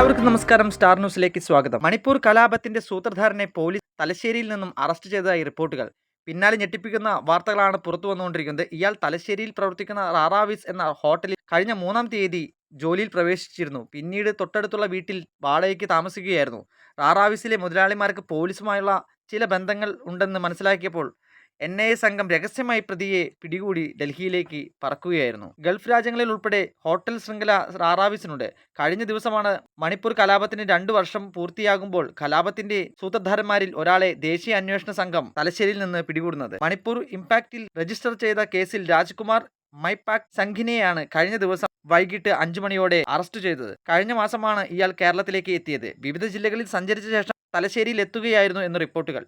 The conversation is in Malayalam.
എല്ലാവർക്കും നമസ്കാരം. സ്റ്റാർ ന്യൂസിലേക്ക് സ്വാഗതം. മണിപ്പൂർ കലാപത്തിന്റെ സൂത്രധാരനെ പോലീസ് തലശ്ശേരിയിൽ നിന്നും അറസ്റ്റ് ചെയ്തതായി റിപ്പോർട്ടുകൾ. പിന്നാലെ ഞെട്ടിപ്പിക്കുന്ന വാർത്തകളാണ് പുറത്തു വന്നുകൊണ്ടിരിക്കുന്നത്. ഇയാൾ തലശ്ശേരിയിൽ പ്രവർത്തിക്കുന്ന റാറാവിസ് എന്ന ഹോട്ടലിൽ കഴിഞ്ഞ മൂന്നാം തീയതി ജോലിയിൽ പ്രവേശിച്ചിരുന്നു. പിന്നീട് തൊട്ടടുത്തുള്ള വീട്ടിൽ വാടകയ്ക്ക് താമസിക്കുകയായിരുന്നു. റാറാവിസിലെ മുതലാളിമാർക്ക് പോലീസുമായുള്ള ചില ബന്ധങ്ങൾ ഉണ്ടെന്ന് മനസ്സിലാക്കിയപ്പോൾ എൻ ഐ എ സംഘം രഹസ്യമായി പ്രതിയെ പിടികൂടി ഡൽഹിയിലേക്ക് പറക്കുകയായിരുന്നു. ഗൾഫ് രാജ്യങ്ങളിൽ ഉൾപ്പെടെ ഹോട്ടൽ ശൃംഖല റാറാവിസിനുണ്ട്. കഴിഞ്ഞ ദിവസമാണ് മണിപ്പൂർ കലാപത്തിന് രണ്ടു വർഷം പൂർത്തിയാകുമ്പോൾ കലാപത്തിന്റെ സൂത്രധാരന്മാരിൽ ഒരാളെ ദേശീയ അന്വേഷണ സംഘം തലശ്ശേരിയിൽ നിന്ന് പിടികൂടുന്നത്. മണിപ്പൂർ ഇംപാക്റ്റിൽ രജിസ്റ്റർ ചെയ്ത കേസിൽ രാജ്കുമാർ മൈപാക് സംഘിനെയാണ് കഴിഞ്ഞ ദിവസം വൈകിട്ട് അഞ്ചു മണിയോടെ അറസ്റ്റ് ചെയ്തത്. കഴിഞ്ഞ മാസമാണ് ഇയാൾ കേരളത്തിലേക്ക് എത്തിയത്. വിവിധ ജില്ലകളിൽ സഞ്ചരിച്ച ശേഷം തലശ്ശേരിയിൽ എത്തുകയായിരുന്നു എന്ന് റിപ്പോർട്ടുകൾ.